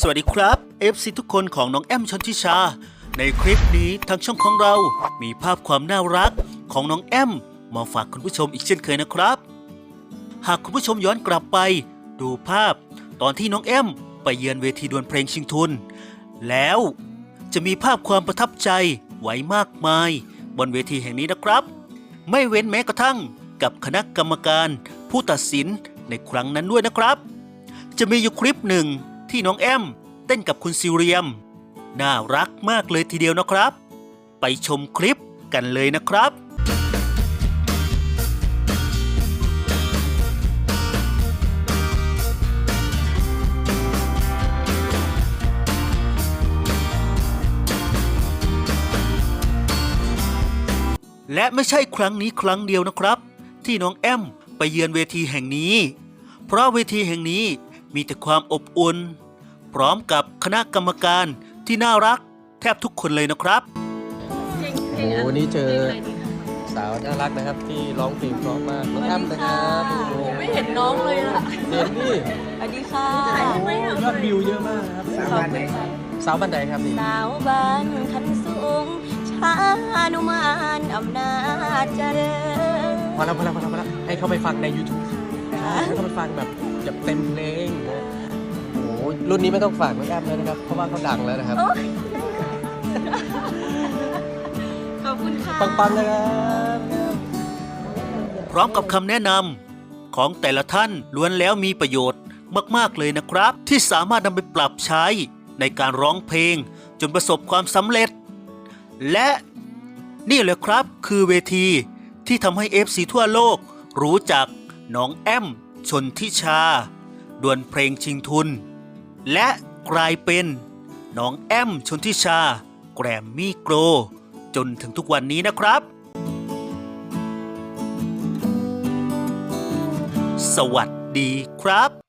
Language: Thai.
สวัสดีครับ FC ทุกคนของน้องแอมชนทิชา ในคลิปนี้ทางช่องของเรา มีภาพความน่ารักของน้องแอมมาฝากคุณผู้ชมอีกเช่นเคยนะครับ หากคุณผู้ชมย้อนกลับไป ดูภาพ ตอนที่น้องแอมไปเยือนเวทีดวลเพลงชิงทุน แล้วจะมีภาพความประทับใจไว้มากมาย บนเวทีแห่งนี้นะครับ ไม่เว้นแม้กระทั่งกับคณะกรรมการ ผู้ตัดสินในครั้งนั้นด้วยนะครับ จะมีอยู่คลิปหนึ่ง ที่น้องแอมเต้นกับคุณซิเรียม น่ารักมากเลยทีเดียวนะครับ ไปชมคลิปกันเลยนะครับและไม่ใช่ครั้งนี้ครั้งเดียวนะครับ ที่น้องแอมไปเยือนเวทีแห่งนี้ เพราะเวทีแห่งนี้มีแต่ความอบอุ่น พร้อมกับคณะกรรมการที่น่ารักแทบทุกคนเลยนะครับ โอ้โหวันนี้เจอสาวน่ารักนะครับ ที่ร้องเพลงเพราะมากน้องอ้ำนะครับโอ้โหไม่เห็นน้องเลยอะเห็นนี่สวัสดีค่ะยอดวิวเยอะมากนะครับขอบคุณค่ะสาวบันไดครับนี่สาวบ้านขันสูงชานุมานอำนาจเจริญพอแล้วพอแล้วพอแล้วพอแล้วให้เขาไปฟังใน YouTube ให้เขาไปฟังแบบแบบเต็มเพลงนะ โอ้โหรุ่นนี้ไม่ต้องฝากน้องอ้ำแล้วนะครับ เพราะว่าเขาดังแล้วนะครับ โอ๊ยขอบคุณค่ะ ปังๆเลยครับ พร้อมกับคำแนะนำของแต่ละท่านล้วนแล้วมีประโยชน์มาก ๆ เลยนะครับ ที่สามารถนำไปปรับใช้ในการร้องเพลง จนประสบความสำเร็จ และนี่แหละครับคือเวทีที่ทำให้ FC ทั่วโลกรู้จักน้องแอมชนทิชา ดวลเพลงชิงทุน และกลายเป็นน้องแอมชนทิชา แกรมมี่โกร จนถึงทุกวันนี้นะครับ สวัสดีครับ